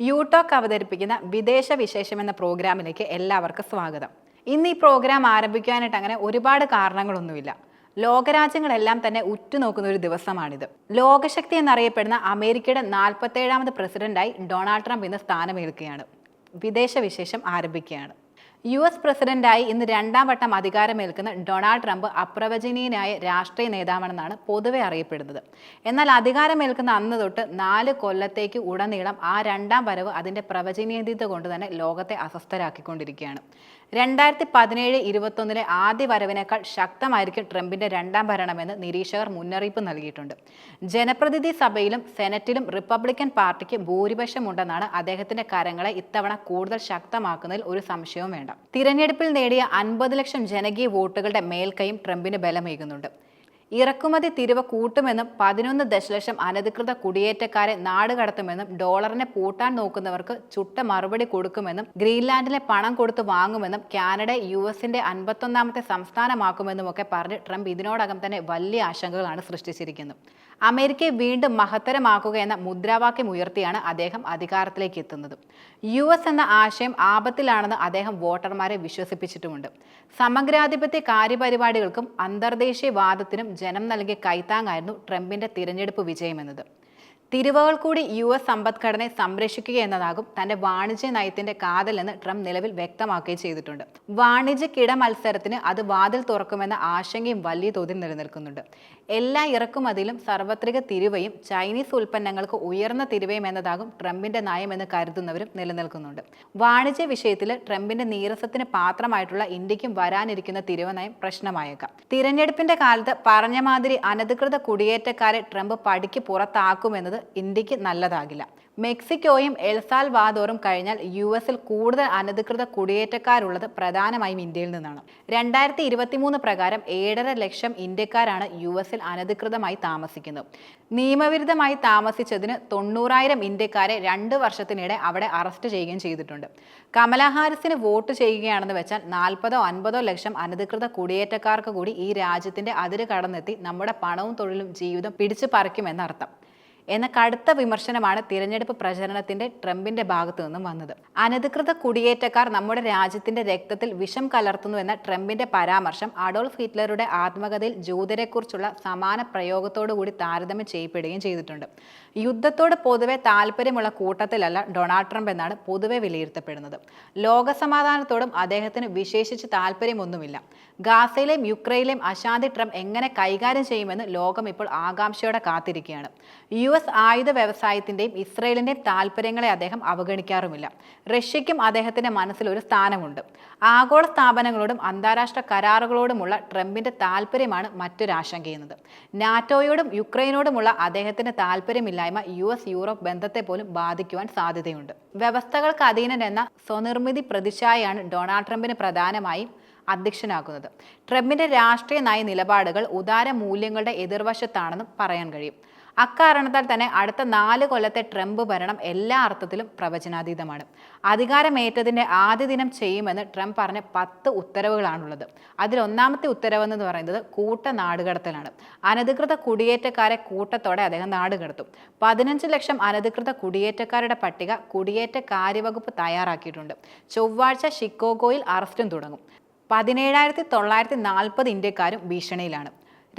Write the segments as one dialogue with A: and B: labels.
A: യൂടോക്ക് അവതരിപ്പിക്കുന്ന വിദേശ വിശേഷം എന്ന പ്രോഗ്രാമിലേക്ക് എല്ലാവർക്കും സ്വാഗതം. ഇന്ന് ഈ പ്രോഗ്രാം ആരംഭിക്കാനായിട്ട് അങ്ങനെ ഒരുപാട് കാരണങ്ങളൊന്നുമില്ല. ലോകരാജ്യങ്ങളെല്ലാം തന്നെ ഉറ്റുനോക്കുന്ന ഒരു ദിവസമാണിത്. ലോകശക്തി എന്നറിയപ്പെടുന്ന അമേരിക്കയുടെ നാൽപ്പത്തേഴാമത് പ്രസിഡന്റായി ഡൊണാൾഡ് ട്രംപ് ഇന്ന് സ്ഥാനമേൽക്കുകയാണ്. വിദേശ വിശേഷം ആരംഭിക്കുകയാണ്. യു എസ് പ്രസിഡന്റായി ഇന്ന് രണ്ടാം വട്ടം അധികാരമേൽക്കുന്ന ഡൊണാൾഡ് ട്രംപ് അപ്രവചനീയനായ രാഷ്ട്രീയ നേതാവാണെന്നാണ് പൊതുവെ അറിയപ്പെടുന്നത്. എന്നാൽ അധികാരമേൽക്കുന്ന അന്ന് തൊട്ട് നാല് കൊല്ലത്തേക്ക് ഉടനീളം ആ രണ്ടാം വരവ് അതിന്റെ പ്രവചനീയത കൊണ്ട് തന്നെ ലോകത്തെ അസ്വസ്ഥരാക്കിക്കൊണ്ടിരിക്കുകയാണ്. രണ്ടായിരത്തി പതിനേഴ് ഇരുപത്തൊന്നിലെ ആദ്യ വരവിനേക്കാൾ ശക്തമായിരിക്കും ട്രംപിന്റെ രണ്ടാം ഭരണമെന്ന് നിരീക്ഷകർ മുന്നറിയിപ്പ് നൽകിയിട്ടുണ്ട്. ജനപ്രതിനിധി സഭയിലും സെനറ്റിലും റിപ്പബ്ലിക്കൻ പാർട്ടിക്ക് ഭൂരിപക്ഷമുണ്ടെന്നാണ് അദ്ദേഹത്തിന്റെ കരങ്ങളെ ഇത്തവണ കൂടുതൽ ശക്തമാക്കുന്നതിൽ ഒരു സംശയവും വേണ്ട. തിരഞ്ഞെടുപ്പിൽ നേടിയ അൻപത് ലക്ഷം ജനകീയ വോട്ടുകളുടെ മേൽക്കൈയും ട്രംപിന് ബലമേകുന്നുണ്ട്. ഇറക്കുമതി തിരിവ് കൂട്ടുമെന്നും പതിനൊന്ന് ദശലക്ഷം അനധികൃത കുടിയേറ്റക്കാരെ നാടുകടത്തുമെന്നും ഡോളറിനെ പൂട്ടാൻ നോക്കുന്നവർക്ക് ചുട്ട മറുപടി കൊടുക്കുമെന്നും ഗ്രീൻലാൻഡിലെ പണം കൊടുത്ത് വാങ്ങുമെന്നും കാനഡ യു എസിന്റെ അൻപത്തൊന്നാമത്തെ സംസ്ഥാനമാക്കുമെന്നുമൊക്കെ പറഞ്ഞ് ട്രംപ് ഇതിനോടകം തന്നെ വലിയ ആശങ്കകളാണ് സൃഷ്ടിച്ചിരിക്കുന്നത്. അമേരിക്കയെ വീണ്ടും മഹത്തരമാക്കുക എന്ന മുദ്രാവാക്യം ഉയർത്തിയാണ് അദ്ദേഹം അധികാരത്തിലേക്ക് എത്തുന്നത്. യു എസ് എന്ന ആശയം ആപത്തിലാണെന്ന് അദ്ദേഹം വോട്ടർമാരെ വിശ്വസിപ്പിച്ചിട്ടുമുണ്ട്. സമഗ്രാധിപത്യ കാര്യപരിപാടികൾക്കും അന്തർദേശീയ വാദത്തിനും ജനം നൽകിയ കൈത്താങ്ങായിരുന്നു ട്രംപിന്റെ തിരഞ്ഞെടുപ്പ് വിജയമെന്നത്. തിരുവകൾ കൂടി യു എസ് സമ്പദ്ഘടനയെ സംരക്ഷിക്കുക എന്നതാകും തന്റെ വാണിജ്യ നയത്തിന്റെ കാതലെന്ന് ട്രംപ് നിലവിൽ വ്യക്തമാക്കുകയും ചെയ്തിട്ടുണ്ട്. വാണിജ്യ കിട മത്സരത്തിന് അത് വാതിൽ തുറക്കുമെന്ന ആശങ്കയും വലിയ തോതിൽ നിലനിൽക്കുന്നുണ്ട്. എല്ലാ ഇറക്കുമതിയിലും സാർവത്രിക തിരുവയും ചൈനീസ് ഉൽപ്പന്നങ്ങൾക്ക് ഉയർന്ന തിരുവയും എന്നതാകും ട്രംപിന്റെ നയമെന്ന് കരുതുന്നവരും നിലനിൽക്കുന്നുണ്ട്. വാണിജ്യ വിഷയത്തിൽ ട്രംപിന്റെ നീരസത്തിന് പാത്രമായിട്ടുള്ള ഇന്ത്യക്കും വരാനിരിക്കുന്ന തിരുവ നയം പ്രശ്നമായേക്കാം. തിരഞ്ഞെടുപ്പിന്റെ കാലത്ത് പറഞ്ഞ മാതിരി അനധികൃത കുടിയേറ്റക്കാരെ ട്രംപ് പടിക്ക് പുറത്താക്കുമെന്നത് ഇന്ത്യയ്ക്ക് നല്ലതാകില്ല. മെക്സിക്കോയും എൽസാൽ വാദോറും കഴിഞ്ഞാൽ യു എസിൽ കൂടുതൽ അനധികൃത കുടിയേറ്റക്കാരുള്ളത് പ്രധാനമായും ഇന്ത്യയിൽ നിന്നാണ്. രണ്ടായിരത്തി ഇരുപത്തിമൂന്ന് പ്രകാരം ഏഴര ലക്ഷം ഇന്ത്യക്കാരാണ് യു എസിൽ അനധികൃതമായി താമസിക്കുന്നത്. നിയമവിരുദ്ധമായി താമസിച്ചതിന് തൊണ്ണൂറായിരം ഇന്ത്യക്കാരെ രണ്ട് വർഷത്തിനിടെ അവിടെ അറസ്റ്റ് ചെയ്യുകയും ചെയ്തിട്ടുണ്ട്. കമല ഹാരിസിന് വോട്ട് ചെയ്യുകയാണെന്ന് വെച്ചാൽ നാൽപ്പതോ അൻപതോ ലക്ഷം അനധികൃത കുടിയേറ്റക്കാർക്ക് കൂടി ഈ രാജ്യത്തിന്റെ അതിര് കടന്നെത്തി നമ്മുടെ പണവും തൊഴിലും ജീവിതം പിടിച്ചു പറിക്കുമെന്നർത്ഥം. എന്ന കടുത്ത വിമർശനമാണ് തിരഞ്ഞെടുപ്പ് പ്രചരണത്തിന്റെ ട്രംപിന്റെ ഭാഗത്തു നിന്നും വന്നത്. അനധികൃത കുടിയേറ്റക്കാർ നമ്മുടെ രാജ്യത്തിന്റെ രക്തത്തിൽ വിഷം കലർത്തുന്നു എന്ന ട്രംപിന്റെ പരാമർശം അഡോൾഫ് ഹിറ്റ്ലറുടെ ആത്മകഥയിൽ ജൂതരെക്കുറിച്ചുള്ള സമാന പ്രയോഗത്തോടുകൂടി താരതമ്യം ചെയ്യപ്പെടുകയും ചെയ്തിട്ടുണ്ട്. യുദ്ധത്തോട് പൊതുവെ താല്പര്യമുള്ള കൂട്ടത്തിലല്ല ഡൊണാൾഡ് ട്രംപ് എന്നാണ് പൊതുവെ വിലയിരുത്തപ്പെടുന്നത്. ലോകസമാധാനത്തോടും അദ്ദേഹത്തിന് വിശേഷിച്ച് താല്പര്യമൊന്നുമില്ല. ഗാസയിലെയും യുക്രൈനിലെയും അശാന്തി ട്രംപ് എങ്ങനെ കൈകാര്യം ചെയ്യുമെന്ന് ലോകം ഇപ്പോൾ ആകാംക്ഷയോടെ കാത്തിരിക്കുകയാണ്. യു എസ് ആയുധ വ്യവസായത്തിന്റെയും ഇസ്രയേലിന്റെയും താല്പര്യങ്ങളെ അദ്ദേഹം അവഗണിക്കാറുമില്ല. റഷ്യയ്ക്കും അദ്ദേഹത്തിന്റെ മനസ്സിൽ ഒരു സ്ഥാനമുണ്ട്. ആഗോള സ്ഥാപനങ്ങളോടും അന്താരാഷ്ട്ര കരാറുകളോടുമുള്ള ട്രംപിന്റെ താല്പര്യമാണ് മറ്റൊരാശങ്കയുന്നത് നാറ്റോയോടും യുക്രൈനോടുമുള്ള അദ്ദേഹത്തിന്റെ താല്പര്യമില്ലായ്മ യു എസ് യൂറോപ്പ് ബന്ധത്തെ പോലും ബാധിക്കുവാൻ സാധ്യതയുണ്ട്. വ്യവസ്ഥകൾക്ക് അധീനൻ എന്ന സ്വനിർമ്മിതി പ്രതിച്ഛായയാണ് ഡൊണാൾഡ് ട്രംപിന് പ്രധാനമായും അധ്യക്ഷനാക്കുന്നത്. ട്രംപിന്റെ രാഷ്ട്രീയ നയ നിലപാടുകൾ ഉദാര മൂല്യങ്ങളുടെ എതിർവശത്താണെന്നും പറയാൻ കഴിയും. അക്കാരണത്താൽ തന്നെ അടുത്ത നാല് കൊല്ലത്തെ ട്രംപ് ഭരണം എല്ലാ അർത്ഥത്തിലും പ്രവചനാതീതമാണ്. അധികാരമേറ്റതിന്റെ ആദ്യ ദിനം ചെയ്യുമെന്ന് ട്രംപ് പറഞ്ഞ പത്ത് ഉത്തരവുകളാണുള്ളത്. അതിലൊന്നാമത്തെ ഉത്തരവെന്ന് പറയുന്നത് കൂട്ട നാടുകടത്തലാണ്. അനധികൃത കുടിയേറ്റക്കാരെ കൂട്ടത്തോടെ അദ്ദേഹം നാടുകടത്തും പതിനഞ്ച് ലക്ഷം അനധികൃത കുടിയേറ്റക്കാരുടെ പട്ടിക കുടിയേറ്റ കാര്യവകുപ്പ് തയ്യാറാക്കിയിട്ടുണ്ട്. ചൊവ്വാഴ്ച ഷിക്കോഗോയിൽ അറസ്റ്റും തുടങ്ങും. പതിനേഴായിരത്തി തൊള്ളായിരത്തി നാൽപ്പത് ഇന്ത്യക്കാരും ഭീഷണിയിലാണ്.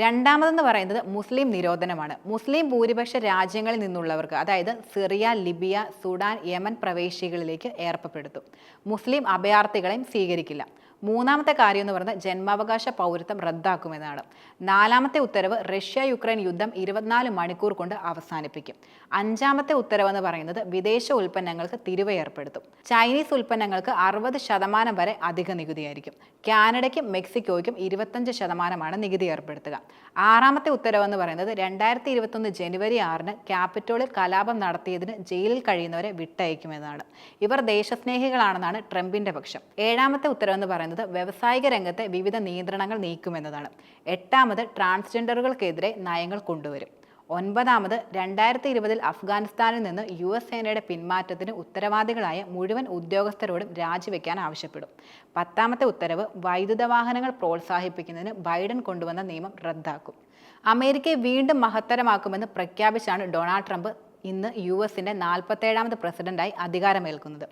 A: രണ്ടാമതെന്ന് പറയുന്നത് മുസ്ലിം നിരോധനമാണ്. മുസ്ലിം ഭൂരിപക്ഷ രാജ്യങ്ങളിൽ നിന്നുള്ളവർക്ക് അതായത് സിറിയ ലിബിയ സുഡാൻ യമൻ പ്രവേശികളിലേക്ക് ഏർപ്പെടുത്തും മുസ്ലിം അഭയാർത്ഥികളെയും സ്വീകരിക്കില്ല. മൂന്നാമത്തെ കാര്യം എന്ന് പറയുന്നത് ജന്മാവകാശ പൗരത്വം റദ്ദാക്കുമെന്നാണ്. നാലാമത്തെ ഉത്തരവ് റഷ്യ യുക്രൈൻ യുദ്ധം ഇരുപത്തിനാല് മണിക്കൂർ കൊണ്ട് അവസാനിപ്പിക്കും. അഞ്ചാമത്തെ ഉത്തരവ് എന്ന് പറയുന്നത് വിദേശ ഉൽപ്പന്നങ്ങൾക്ക് തിരിവ് ഏർപ്പെടുത്തും. ചൈനീസ് ഉൽപ്പന്നങ്ങൾക്ക് അറുപത് ശതമാനം വരെ അധിക നികുതിയായിരിക്കും. കാനഡയ്ക്കും മെക്സിക്കോയ്ക്കും ഇരുപത്തഞ്ച് ശതമാനമാണ് നികുതി ഏർപ്പെടുത്തുക. ആറാമത്തെ ഉത്തരവ് എന്ന് പറയുന്നത് രണ്ടായിരത്തി ഇരുപത്തൊന്ന് ജനുവരി ആറിന് ക്യാപിറ്റോളിൽ കലാപം നടത്തിയതിന് ജയിലിൽ കഴിയുന്നവരെ വിട്ടയക്കുമെന്നാണ്. ഇവർ ദേശസ്നേഹികളാണെന്നാണ് ട്രംപിന്റെ പക്ഷം. ഏഴാമത്തെ ഉത്തരവ് എന്ന് പറയുന്നത് വ്യവസായിക രംഗത്തെ വിവിധ നിയന്ത്രണങ്ങൾ നീക്കുമെന്നതാണ്. എട്ടാമത് ട്രാൻസ്ജെൻഡറുകൾക്കെതിരെ നയങ്ങൾ കൊണ്ടുവരും. ഒൻപതാമത് രണ്ടായിരത്തി ഇരുപതിൽ അഫ്ഗാനിസ്ഥാനിൽ നിന്ന് യു എസ് സേനയുടെ പിന്മാറ്റത്തിന് ഉത്തരവാദികളായ മുഴുവൻ ഉദ്യോഗസ്ഥരോടും രാജിവെക്കാൻ ആവശ്യപ്പെടും. പത്താമത്തെ ഉത്തരവ് വൈദ്യുത വാഹനങ്ങൾ പ്രോത്സാഹിപ്പിക്കുന്നതിന് ബൈഡൻ കൊണ്ടുവന്ന നിയമം റദ്ദാക്കും. അമേരിക്കയെ വീണ്ടും മഹത്തരമാക്കുമെന്ന് പ്രഖ്യാപിച്ചാണ് ഡൊണാൾഡ് ട്രംപ് ഇന്ന് യു എസിന്റെ നാൽപ്പത്തേഴാമത് പ്രസിഡന്റായി അധികാരമേൽക്കുന്നത്.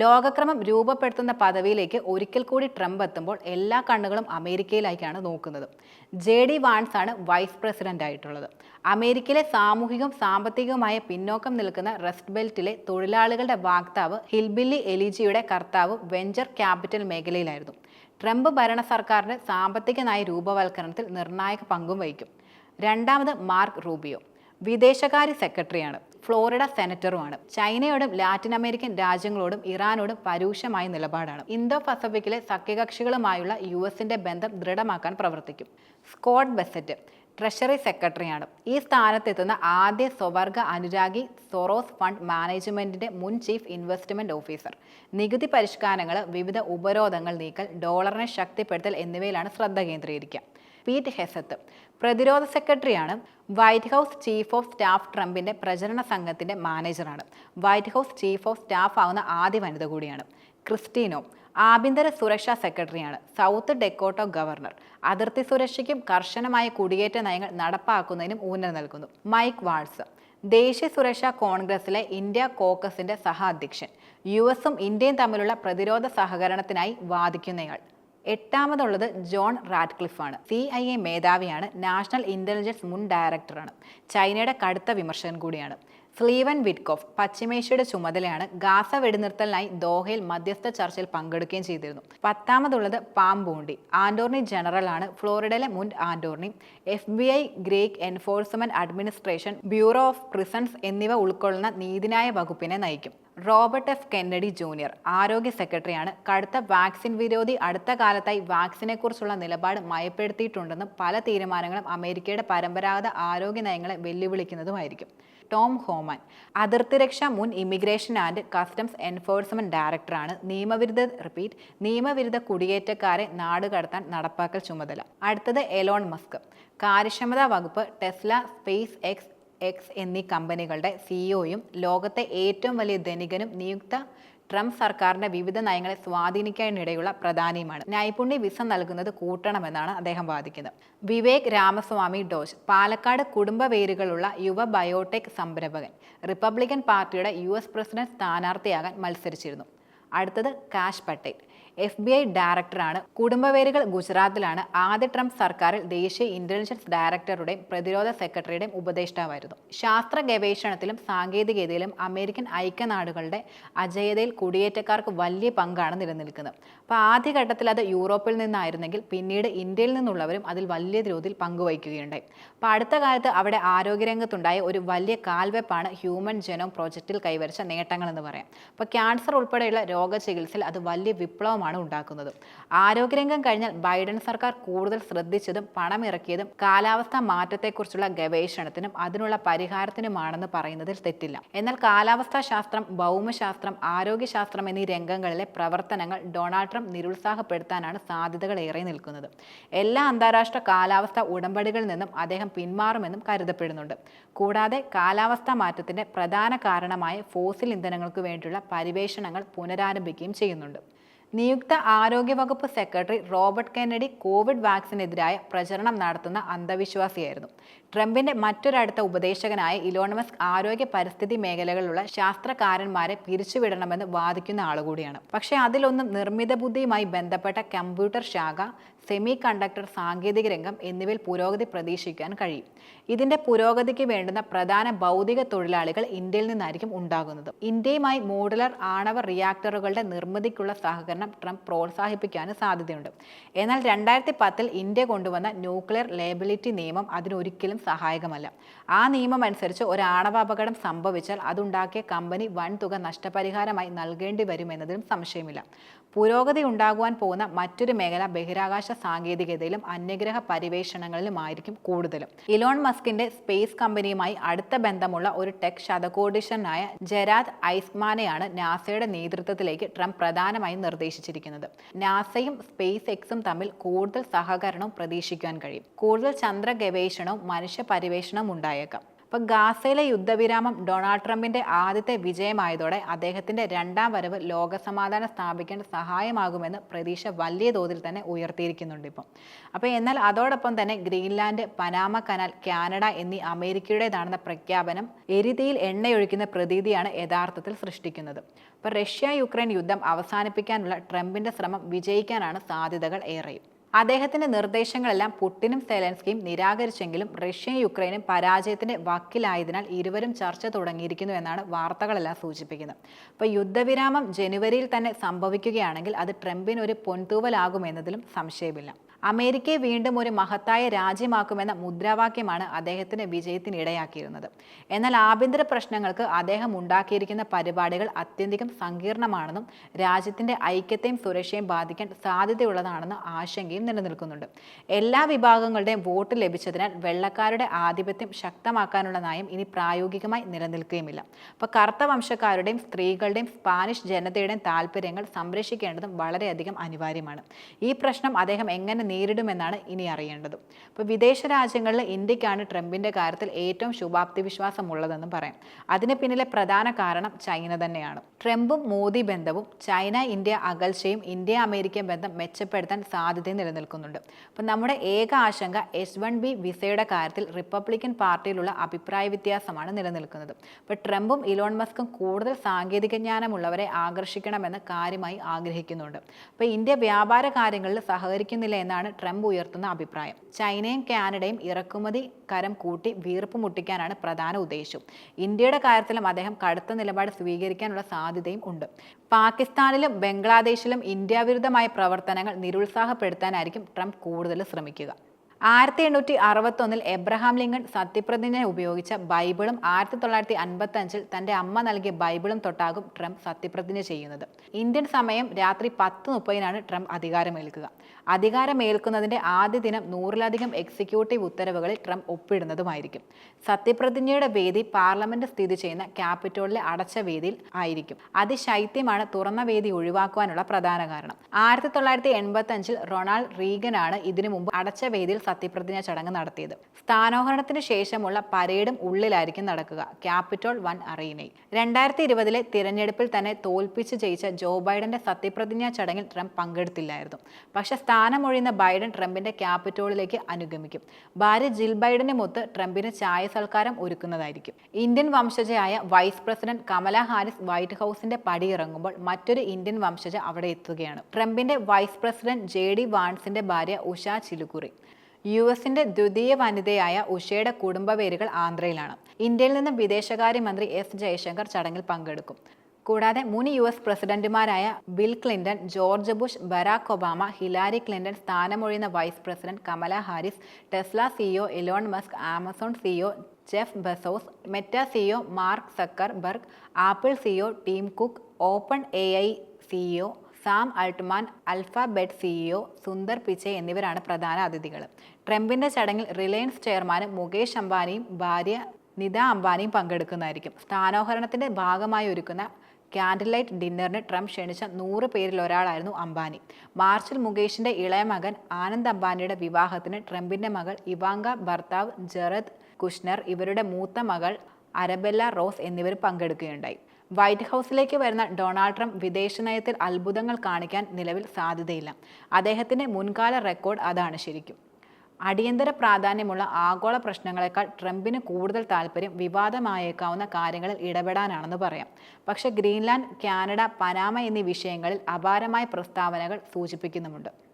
A: ലോകക്രമം രൂപപ്പെടുത്തുന്ന പദവിയിലേക്ക് ഒരിക്കൽ കൂടി ട്രംപ് എത്തുമ്പോൾ എല്ലാ കണ്ണുകളും അമേരിക്കയിലേക്കാണ് നോക്കുന്നത്. ജെ ഡി വാൻസ് ആണ് വൈസ് പ്രസിഡന്റ് ആയിട്ടുള്ളത് അമേരിക്കയിലെ സാമൂഹികവും സാമ്പത്തികവുമായ പിന്നോക്കം നിൽക്കുന്ന റെസ്റ്റ് ബെൽറ്റിലെ തൊഴിലാളികളുടെ വാക്താവ് ഹിൽബില്ലി എലിജിയുടെ കർത്താവ് വെഞ്ചർ ക്യാപിറ്റൽ മേഖലയിലായിരുന്നു. ട്രംപ് ഭരണ സർക്കാരിന്റെ സാമ്പത്തിക നയ രൂപവൽക്കരണത്തിൽ നിർണായക പങ്കും വഹിക്കും. രണ്ടാമത് മാർക്ക് റൂബിയോ വിദേശകാര്യ സെക്രട്ടറിയാണ്. ഫ്ലോറിഡ സെനറ്ററുമാണ്. ചൈനയോടും ലാറ്റിൻ അമേരിക്കൻ രാജ്യങ്ങളോടും ഇറാനോടും പരൂക്ഷമായ നിലപാടാണ്. ഇന്തോ പസഫിക്കിലെ സഖ്യകക്ഷികളുമായുള്ള യു എസിന്റെ ബന്ധം ദൃഢമാക്കാൻ പ്രവർത്തിക്കും. സ്കോട്ട് ബെസറ്റ് ട്രഷറി സെക്രട്ടറിയാണ്. ഈ സ്ഥാനത്തെത്തുന്ന ആദ്യ സ്വവർഗ അനുരാഗി സൊറോസ് ഫണ്ട് മാനേജ്മെന്റിന്റെ മുൻ ചീഫ് ഇൻവെസ്റ്റ്മെന്റ് ഓഫീസർ. നികുതി പരിഷ്കാരങ്ങൾ വിവിധ ഉപരോധങ്ങൾ നീക്കൽ ഡോളറിനെ ശക്തിപ്പെടുത്തൽ എന്നിവയിലാണ് ശ്രദ്ധ കേന്ദ്രീകരിക്കുക. പീറ്റ് ഹെസത്ത് പ്രതിരോധ സെക്രട്ടറിയാണ്. White House chief of staff ട്രംപിന്റെ പ്രചരണ സംഘത്തിന്റെ മാനേജറാണ്. White House chief of staff ആവുന്ന ആദ്യ വനിത കൂടിയാണ്. ക്രിസ്റ്റീനോ ആഭ്യന്തര സുരക്ഷാ സെക്രട്ടറിയാണ്. South Dakota governor. അതിർത്തി സുരക്ഷയ്ക്കും കർശനമായ കുടിയേറ്റ നയങ്ങൾ നടപ്പാക്കുന്നതിനും ഊന്നൽ നൽകുന്നു. മൈക്ക് വാൾസ് ദേശീയ സുരക്ഷാ കോൺഗ്രസിലെ ഇന്ത്യ കോക്കസിന്റെ സഹ അധ്യക്ഷൻ. യു എസും ഇന്ത്യയും തമ്മിലുള്ള പ്രതിരോധ സഹകരണത്തിനായി വാദിക്കുന്നയാൾ എട്ടാമതുള്ളത് ജോൺ റാഡ്ക്ലിഫാണ്. സി ഐ എ മേധാവിയാണ് നാഷണൽ ഇന്റലിജൻസ് മുൻ ഡയറക്ടറാണ്. ചൈനയുടെ കടുത്ത വിമർശകൻ കൂടിയാണ്. സ്ലീവൻ വിറ്റ്കോഫ് പശ്ചിമേഷ്യയുടെ ചുമതലയാണ് ഗാസ വെടിനിർത്തലിനായി ദോഹയിൽ മധ്യസ്ഥ ചർച്ചയിൽ പങ്കെടുക്കുകയും ചെയ്തിരുന്നു. പത്താമതുള്ളത് പാമ്പൂണ്ടി ആന്റോർണി ജനറലാണ് ഫ്ലോറിഡയിലെ മുൻ attorney. F B I drug enforcement administration bureau of prisons എന്നിവ ഉൾക്കൊള്ളുന്ന നീതിന്യായ വകുപ്പിനെ നയിക്കും. Robert F. കെന്നഡി ജൂനിയർ ആരോഗ്യ സെക്രട്ടറിയാണ്. കടുത്ത വാക്സിൻ വിരോധി അടുത്ത കാലത്തായി വാക്സിനെക്കുറിച്ചുള്ള നിലപാട് മയപ്പെടുത്തിയിട്ടുണ്ടെന്നും പല തീരുമാനങ്ങളും അമേരിക്കയുടെ പരമ്പരാഗത ആരോഗ്യ നയങ്ങളെ വെല്ലുവിളിക്കുന്നതുമായിരിക്കും. ടോം ഹോമാൻ അതിർത്തി രക്ഷ മുൻ ഇമിഗ്രേഷൻ ആൻഡ് കസ്റ്റംസ് എൻഫോഴ്സ്മെന്റ് ഡയറക്ടറാണ്. നിയമവിരുദ്ധ റിപ്പീറ്റ് നിയമവിരുദ്ധ കുടിയേറ്റക്കാരെ നാട് കടത്താൻ നടപ്പാക്കൽ ചുമതല. അടുത്തത് എലോൺ മസ്ക്. കാര്യക്ഷമതാ വകുപ്പ് ടെസ്ല സ്പേസ് എക്സ് എക്സ് എന്നീ കമ്പനികളുടെ സിഇഒയും ലോകത്തെ ഏറ്റവും വലിയ ധനികനും നിയുക്ത ട്രംപ് സർക്കാരിന്റെ വിവിധ നയങ്ങളെ സ്വാധീനിക്കാനിടയുള്ള പ്രധാനിയുമാണ്. നൈപുണ്യ വിസ നൽകുന്നത് കൂട്ടണമെന്നാണ് അദ്ദേഹം വാദിക്കുന്നത്. വിവേക് രാമസ്വാമി ഡോജ് പാലക്കാട് കുടുംബ വേരുകളുള്ള യുവ ബയോടെക് സംരംഭകൻ റിപ്പബ്ലിക്കൻ പാർട്ടിയുടെ യു എസ് പ്രസിഡന്റ് സ്ഥാനാർത്ഥിയാകാൻ മത്സരിച്ചിരുന്നു. അടുത്തത് Kash Patel F B I ഡയറക്ടറാണ്. കുടുംബവേരുകൾ ഗുജറാത്തിലാണ്. ആദ്യ ട്രംപ് സർക്കാരിൽ ദേശീയ ഇന്റലിജൻസ് ഡയറക്ടറുടെയും പ്രതിരോധ സെക്രട്ടറിയുടെയും ഉപദേഷ്ടാവായിരുന്നു. ശാസ്ത്ര ഗവേഷണത്തിലും സാങ്കേതികതയിലും അമേരിക്കൻ ഐക്യനാടുകളുടെ അജയതയിൽ കുടിയേറ്റക്കാർക്ക് വലിയ പങ്കാണ് നിലനിൽക്കുന്നത്. അപ്പോൾ ആദ്യഘട്ടത്തിൽ അത് യൂറോപ്പിൽ നിന്നായിരുന്നെങ്കിൽ പിന്നീട് ഇന്ത്യയിൽ നിന്നുള്ളവരും അതിൽ വലിയ തോതിൽ പങ്കുവയ്ക്കുകയുണ്ടായി. അപ്പോൾ അടുത്ത കാലത്ത് അവിടെ ആരോഗ്യരംഗത്തുണ്ടായ ഒരു വലിയ കാൽവെപ്പാണ് ഹ്യൂമൻ ജനോം പ്രോജക്റ്റിൽ കൈവരിച്ച നേട്ടങ്ങൾ എന്ന് പറയാം. അപ്പോൾ ക്യാൻസർ ഉൾപ്പെടെയുള്ള രോഗചികിത്സയിൽ അത് വലിയ വിപ്ലവമാണ് ഉണ്ടാക്കുന്നത്. ആരോഗ്യരംഗം കഴിഞ്ഞാൽ ബൈഡൻ സർക്കാർ കൂടുതൽ ശ്രദ്ധിച്ചതും പണമിറക്കിയതും കാലാവസ്ഥാ മാറ്റത്തെക്കുറിച്ചുള്ള ഗവേഷണത്തിനും അതിനുള്ള പരിഹാരത്തിനുമാണെന്ന് പറയുന്നതിൽ തെറ്റില്ല. എന്നാൽ കാലാവസ്ഥാ ശാസ്ത്രം ഭൗമശാസ്ത്രം ആരോഗ്യശാസ്ത്രം എന്നീ രംഗങ്ങളിലെ പ്രവർത്തനങ്ങൾ ഡൊണാൾഡ് ട്രംപ് നിരുത്സാഹപ്പെടുത്താനാണ് സാധ്യതകൾ ഏറെ നിൽക്കുന്നത്. എല്ലാ അന്താരാഷ്ട്ര കാലാവസ്ഥ ഉടമ്പടികളിൽ നിന്നും അദ്ദേഹം പിന്മാറുമെന്നും കരുതപ്പെടുന്നുണ്ട്. കൂടാതെ കാലാവസ്ഥാ മാറ്റത്തിന്റെ പ്രധാന കാരണമായ ഫോസിൽ ഇന്ധനങ്ങൾക്ക് വേണ്ടിയുള്ള പരിവേഷണങ്ങൾ പുനരാരംഭിക്കുകയും ചെയ്യുന്നുണ്ട്. നിയുക്ത ആരോഗ്യവകുപ്പ് സെക്രട്ടറി റോബർട്ട് കെന്നഡി കോവിഡ് വാക്സിനെതിരായ പ്രചരണം നടത്തുന്ന അന്ധവിശ്വാസിയായിരുന്നു. ട്രംപിന്റെ മറ്റൊരടുത്ത ഉപദേശകനായ ഇലോൺ മസ്ക് ആരോഗ്യ പരിസ്ഥിതി മേഖലകളിലുള്ള ശാസ്ത്രകാരന്മാരെ പിരിച്ചുവിടണമെന്ന് വാദിക്കുന്ന ആളുകൂടിയാണ്. പക്ഷേ അതിലൊന്നും നിർമ്മിത ബുദ്ധിയുമായി ബന്ധപ്പെട്ട കമ്പ്യൂട്ടർ ശാഖ സെമി കണ്ടക്ടർ സാങ്കേതിക രംഗം എന്നിവയിൽ പുരോഗതി പ്രതീക്ഷിക്കാൻ കഴിയും. ഇതിന്റെ പുരോഗതിക്ക് വേണ്ടുന്ന പ്രധാന ഭൗതിക തൊഴിലാളികൾ ഇന്ത്യയിൽ നിന്നായിരിക്കും ഉണ്ടാകുന്നത്. ഇന്ത്യയുമായി മോഡുലർ ആണവ റിയാക്ടറുകളുടെ നിർമ്മിതിക്കുള്ള സഹകരണം ട്രംപ് പ്രോത്സാഹിപ്പിക്കാനും സാധ്യതയുണ്ട്. എന്നാൽ രണ്ടായിരത്തി പത്തിൽ ഇന്ത്യ കൊണ്ടുവന്ന ന്യൂക്ലിയർ ലേബിലിറ്റി നിയമം അതിനൊരിക്കലും സഹായകമല്ല. ആ നിയമം അനുസരിച്ച് ഒരു ആണവ അപകടം സംഭവിച്ചാൽ അതുണ്ടാക്കിയ കമ്പനി വൻതുക നഷ്ടപരിഹാരമായി നൽകേണ്ടി വരുമെന്നതിലും സംശയമില്ല. പുരോഗതി ഉണ്ടാകുവാൻ പോകുന്ന മറ്റൊരു മേഖല ബഹിരാകാശ സാങ്കേതികതയിലും അന്യഗ്രഹ പരിവേഷണങ്ങളിലുമായിരിക്കും കൂടുതലും. ഇലോൺ മസ്കിന്റെ സ്പേസ് കമ്പനിയുമായി അടുത്ത ബന്ധമുള്ള ഒരു ടെക് ശതകോടിഷനായ ജെരാദ് ഐസ്മാനെയാണ് നാസയുടെ നേതൃത്വത്തിലേക്ക് ട്രംപ് പ്രധാനമായും നിർദ്ദേശിച്ചിരിക്കുന്നത്. നാസയും സ്പേസ് എക്സും തമ്മിൽ കൂടുതൽ സഹകരണവും പ്രതീക്ഷിക്കാൻ കഴിയും. കൂടുതൽ ചന്ദ്ര ഗവേഷണവും മനുഷ്യ പരിവേഷണവും ഉണ്ടായേക്കാം. അപ്പോൾ ഗാസയിലെ യുദ്ധവിരാമം ഡൊണാൾഡ് ട്രംപിന്റെ ആദ്യത്തെ വിജയമായതോടെ അദ്ദേഹത്തിന്റെ രണ്ടാം വരവ് ലോകസമാധാനം സ്ഥാപിക്കാൻ സഹായമാകുമെന്ന് പ്രതീക്ഷ വലിയ തോതിൽ തന്നെ ഉയർത്തിയിരിക്കുന്നുണ്ട് ഇപ്പം. അപ്പോൾ എന്നാൽ അതോടൊപ്പം തന്നെ ഗ്രീൻലാൻഡ് പനാമ കനാൽ കാനഡ എന്നീ അമേരിക്കയുടേതാണെന്ന പ്രഖ്യാപനം എരിതിയിൽ എണ്ണയൊഴിക്കുന്ന പ്രതീതിയാണ് യഥാർത്ഥത്തിൽ സൃഷ്ടിക്കുന്നത്. അപ്പോൾ റഷ്യ യുക്രൈൻ യുദ്ധം അവസാനിപ്പിക്കാനുള്ള ട്രംപിന്റെ ശ്രമം വിജയിക്കാനാണ് സാധ്യതകൾ ഏറെയും. അദ്ദേഹത്തിന്റെ നിർദ്ദേശങ്ങളെല്ലാം പുട്ടിനും സെലൻസ്കിയും നിരാകരിച്ചെങ്കിലും റഷ്യയും യുക്രൈനും പരാജയത്തിന്റെ വക്കിലായതിനാൽ ഇരുവരും ചർച്ച തുടങ്ങിയിരിക്കുന്നു എന്നാണ് വാർത്തകളെല്ലാം സൂചിപ്പിക്കുന്നത്. അപ്പോൾ യുദ്ധവിരാമം ജനുവരിയിൽ തന്നെ സംഭവിക്കുകയാണെങ്കിൽ അത് ട്രംപിന് ഒരു പൊൻതൂവലാകുമെന്നതിലും സംശയമില്ല. അമേരിക്കയെ വീണ്ടും ഒരു മഹത്തായ രാജ്യമാക്കുമെന്ന മുദ്രാവാക്യമാണ് അദ്ദേഹത്തിന് വിജയത്തിന് ഇടയാക്കിയിരുന്നത്. എന്നാൽ ആഭ്യന്തര പ്രശ്നങ്ങൾക്ക് അദ്ദേഹം ഉണ്ടാക്കിയിരിക്കുന്ന പരിപാടികൾ അത്യന്തികം സങ്കീർണമാണെന്നും രാജ്യത്തിന്റെ ഐക്യത്തെയും സുരക്ഷയും ബാധിക്കാൻ സാധ്യതയുള്ളതാണെന്ന ആശങ്കയും നിലനിൽക്കുന്നുണ്ട്. എല്ലാ വിഭാഗങ്ങളുടെയും വോട്ട് ലഭിച്ചതിനാൽ വെള്ളക്കാരുടെ ആധിപത്യം ശക്തമാക്കാനുള്ള നയം ഇനി പ്രായോഗികമായി നിലനിൽക്കുകയുമില്ല. അപ്പോൾ കറുത്ത വംശക്കാരുടെയും സ്ത്രീകളുടെയും സ്പാനിഷ് ജനതയുടെയും താല്പര്യങ്ങൾ സംരക്ഷിക്കേണ്ടതും വളരെയധികം അനിവാര്യമാണ്. ഈ പ്രശ്നം അദ്ദേഹം എങ്ങനെ നേരിടുമെന്നാണ് ഇനി അറിയേണ്ടത്. അപ്പോൾ വിദേശ രാജ്യങ്ങളിൽ ഇന്ത്യക്കാണ് ട്രംപിന്റെ കാര്യത്തിൽ ഏറ്റവും ശുഭാപ്തി വിശ്വാസമുള്ളതെന്ന് പറയാം. അതിന് പിന്നിലെ പ്രധാന കാരണം ചൈന തന്നെയാണ്. ട്രംപും മോദി ബന്ധവും ചൈന ഇന്ത്യ അകൽച്ചയും ഇന്ത്യ അമേരിക്ക ബന്ധം മെച്ചപ്പെടുത്താൻ സാധ്യത നിലനിൽക്കുന്നുണ്ട്. അപ്പം നമ്മുടെ ഏക ആശങ്ക എച്ച് വൺ ബി വിസയുടെ കാര്യത്തിൽ റിപ്പബ്ലിക്കൻ പാർട്ടിയിലുള്ള അഭിപ്രായ വ്യത്യാസമാണ് നിലനിൽക്കുന്നത്. അപ്പോൾ ട്രംപും ഇലോൺ മസ്കും കൂടുതൽ സാങ്കേതിക ജ്ഞാനമുള്ളവരെ ആകർഷിക്കണമെന്ന് കാര്യമായി ആഗ്രഹിക്കുന്നുണ്ട്. അപ്പോൾ ഇന്ത്യ വ്യാപാര കാര്യങ്ങളിൽ സഹകരിക്കുന്നില്ല എന്നാണ് ട്രംപ് ഉയർത്തുന്ന അഭിപ്രായം. ചൈനയും കാനഡയും ഇറക്കുമതി കരം കൂട്ടി വീർപ്പ് മുട്ടിക്കാനാണ് പ്രധാന ഉദ്ദേശം. ഇന്ത്യയുടെ കാര്യത്തിലും അദ്ദേഹം കടുത്ത നിലപാട് സ്വീകരിക്കാനുള്ള സാധ്യതയും ഉണ്ട്. പാകിസ്ഥാനിലും ബംഗ്ലാദേശിലും ഇന്ത്യ വിരുദ്ധമായ പ്രവർത്തനങ്ങൾ നിരുത്സാഹപ്പെടുത്താനായിരിക്കും ട്രംപ് കൂടുതൽ ശ്രമിക്കുക. ആയിരത്തി എണ്ണൂറ്റി അറുപത്തൊന്നിൽ എബ്രഹാം ലിങ്കൺ സത്യപ്രതിജ്ഞ ഉപയോഗിച്ച ബൈബിളും ആയിരത്തി തൊള്ളായിരത്തി അൻപത്തി അഞ്ചിൽ തന്റെ അമ്മ നൽകിയ ബൈബിളും തൊട്ടാകും ട്രംപ് സത്യപ്രതിജ്ഞ ചെയ്യുന്നത്. ഇന്ത്യൻ സമയം രാത്രി പത്ത് മുപ്പതിനാണ് ട്രംപ് അധികാരമേൽക്കുക. അധികാരമേൽക്കുന്നതിന്റെ ആദ്യ ദിനം നൂറിലധികം എക്സിക്യൂട്ടീവ് ഉത്തരവുകളിൽ ട്രംപ് ഒപ്പിടുന്നതുമായിരിക്കും. സത്യപ്രതിജ്ഞയുടെ വേദി പാർലമെന്റ് സ്ഥിതി ചെയ്യുന്ന ക്യാപിറ്റോളിലെ അടച്ച വേദിയിൽ ആയിരിക്കും. അതിശൈത്യമാണ് തുറന്ന വേദി ഒഴിവാക്കുവാനുള്ള പ്രധാന കാരണം. ആയിരത്തി തൊള്ളായിരത്തി എൺപത്തി അഞ്ചിൽ റൊണാൾഡ് റീഗനാണ് ഇതിനു മുമ്പ് അടച്ച വേദിയിൽ സത്യപ്രതിജ്ഞ ചടങ്ങ് നടത്തിയത്. സ്ഥാനാരോഹണത്തിന് ശേഷമുള്ള പരേഡും ഉള്ളിലായിരിക്കും നടക്കുക. ക്യാപിറ്റോൾ വൺ അറീനയിൽ. രണ്ടായിരത്തി ഇരുപതിലെ തിരഞ്ഞെടുപ്പിൽ തന്നെ തോൽപ്പിച്ച് ജയിച്ച ജോ ബൈഡന്റെ സത്യപ്രതിജ്ഞാ ചടങ്ങിൽ ട്രംപ് പങ്കെടുത്തില്ലായിരുന്നു. പക്ഷേ സ്ഥാനമൊഴിയുന്ന ബൈഡൻ ട്രംപിന്റെ ക്യാപിറ്റോളിലേക്ക് അനുഗമിക്കും. ഭാര്യ ജിൽ ബൈഡനുമൊത്ത് ട്രംപിന് ചായ സൽക്കാരം ഒരുക്കുന്നതായിരിക്കും. Indian വംശജയായ vice president Kamala Harris White ഹൗസിന്റെ പടിയിറങ്ങുമ്പോൾ മറ്റൊരു ഇന്ത്യൻ വംശജ അവിടെ എത്തുകയാണ്. ട്രംപിന്റെ വൈസ് പ്രസിഡന്റ് ജെ ഡി വാൻസിന്റെ ഭാര്യ ഉഷ ചിലുക്കുറി യു എസിന്റെ ദ്വിതീയ വനിതയായ ഉഷയുടെ കുടുംബപേരുകൾ ആന്ധ്രയിലാണ്. ഇന്ത്യയിൽ നിന്ന് വിദേശകാര്യമന്ത്രി എസ് ജയശങ്കർ ചടങ്ങിൽ പങ്കെടുക്കും. കൂടാതെ മുൻ യു എസ് പ്രസിഡന്റുമാരായ Bill Clinton George Bush Barack Obama Hillary Clinton സ്ഥാനമൊഴിയുന്ന vice president Kamala Harris Tesla CEO Elon Musk Amazon CEO Jeff Bezos Meta CEO Mark Zuckerberg Apple CEO Tim Cook Open A I CEO Sam Altman Alphabet CEO Sundar Pichai എന്നിവരാണ് പ്രധാന അതിഥികൾ. ട്രംപിന്റെ ചടങ്ങിൽ Reliance chairman Mukesh അംബാനിയും ഭാര്യ നിത അംബാനിയും പങ്കെടുക്കുന്നതായിരിക്കും. സ്ഥാനോഹരണത്തിന്റെ ഭാഗമായി ഒരുക്കുന്ന candle light ഡിന്നറിന് ട്രംപ് ക്ഷണിച്ച നൂറ് പേരിൽ ഒരാളായിരുന്നു അംബാനി. മാർച്ചിൽ മുകേഷിന്റെ ഇളയ മകൻ ആനന്ദ് അംബാനിയുടെ വിവാഹത്തിന് ട്രംപിന്റെ മകൾ ഇവാങ്ക ഭർത്താവ് ജറദ് കുഷ്നർ ഇവരുടെ മൂത്ത മകൾ അരബെല്ല റോസ് എന്നിവർ പങ്കെടുക്കുകയുണ്ടായി. വൈറ്റ് ഹൗസിലേക്ക് വരുന്ന ഡൊണാൾഡ് ട്രംപ് വിദേശ നയത്തിൽ അത്ഭുതങ്ങൾ കാണിക്കാൻ നിലവിൽ സാധ്യതയില്ല. അദ്ദേഹത്തിന്റെ മുൻകാല റെക്കോർഡ് അതാണ് ശരിക്കും. അടിയന്തര പ്രാധാന്യമുള്ള ആഗോള പ്രശ്നങ്ങളെക്കാൾ ട്രംപിന് കൂടുതൽ താല്പര്യം വിവാദമായേക്കാവുന്ന കാര്യങ്ങളിൽ ഇടപെടാനാണെന്ന് പറയാം. പക്ഷേ ഗ്രീൻലാൻഡ് കാനഡ പനാമ എന്നീ വിഷയങ്ങളിൽ അപാരമായ പ്രസ്താവനകൾ സൂചിപ്പിക്കുന്നുമുണ്ട്.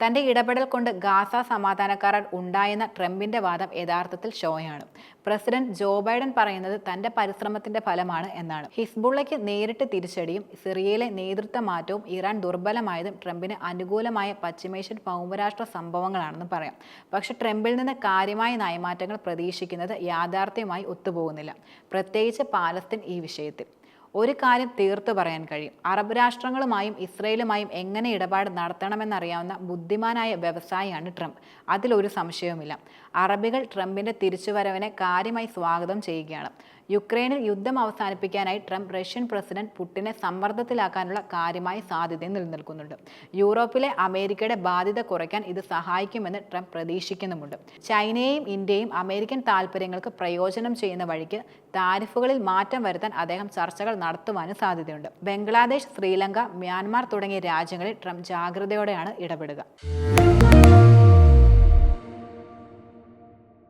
A: തന്റെ ഇടപെടൽ കൊണ്ട് ഗാസ സമാധാനക്കാരൻ ഉണ്ടായെന്ന ട്രംപിന്റെ വാദം യഥാർത്ഥത്തിൽ ഷോയാണ്. പ്രസിഡന്റ് ജോ ബൈഡൻ പറയുന്നത് തന്റെ പരിശ്രമത്തിന്റെ ഫലമാണ് എന്നാണ്. ഹിസ്ബുള്ളയ്ക്ക് നേരിട്ട് തിരിച്ചടിയും സിറിയയിലെ നേതൃത്വ മാറ്റവും ഇറാൻ ദുർബലമായതും ട്രംപിന് അനുകൂലമായ പശ്ചിമേഷ്യൻ ഭൗമരാഷ്ട്ര സംഭവങ്ങളാണെന്ന് പറയാം. പക്ഷെ ട്രംപിൽ നിന്ന് കാര്യമായ നയമാറ്റങ്ങൾ പ്രതീക്ഷിക്കുന്നത് യാഥാർത്ഥ്യമായി ഒത്തുപോകുന്നില്ല. പ്രത്യേകിച്ച് പാലസ്തീൻ ഈ വിഷയത്തിൽ. ഒരു കാര്യം തീർത്തു പറയാൻ കഴിയും. അറബ് രാഷ്ട്രങ്ങളുമായും ഇസ്രയേലുമായും എങ്ങനെ ഇടപാട് നടത്തണമെന്നറിയാവുന്ന ബുദ്ധിമാനായ വ്യവസായിയാണ് ട്രംപ്. അതിലൊരു സംശയവുമില്ല. അറബികൾ ട്രംപിന്റെ തിരിച്ചുവരവിനെ കാര്യമായി സ്വാഗതം ചെയ്യുകയാണ്. യുക്രൈനിൽ യുദ്ധം അവസാനിപ്പിക്കാനായി ട്രംപ് റഷ്യൻ പ്രസിഡന്റ് പുടിനെ സമ്മർദ്ദത്തിലാക്കാനുള്ള കാര്യമായ സാധ്യത നിലനിൽക്കുന്നുണ്ട്. യൂറോപ്പിലെ അമേരിക്കയുടെ ബാധ്യത കുറയ്ക്കാൻ ഇത് സഹായിക്കുമെന്ന് ട്രംപ് പ്രതീക്ഷിക്കുന്നുമുണ്ട്. ചൈനയെയും ഇന്ത്യയും അമേരിക്കൻ താൽപ്പര്യങ്ങൾക്ക് പ്രയോജനം ചെയ്യുന്ന വഴിക്ക് താരിഫുകളിൽ മാറ്റം വരുത്താൻ അദ്ദേഹം ചർച്ചകൾ നടത്തുവാനും സാധ്യതയുണ്ട്. ബംഗ്ലാദേശ് ശ്രീലങ്ക മ്യാൻമാർ തുടങ്ങിയ രാജ്യങ്ങളിൽ ട്രംപ് ജാഗ്രതയോടെയാണ് ഇടപെടുക.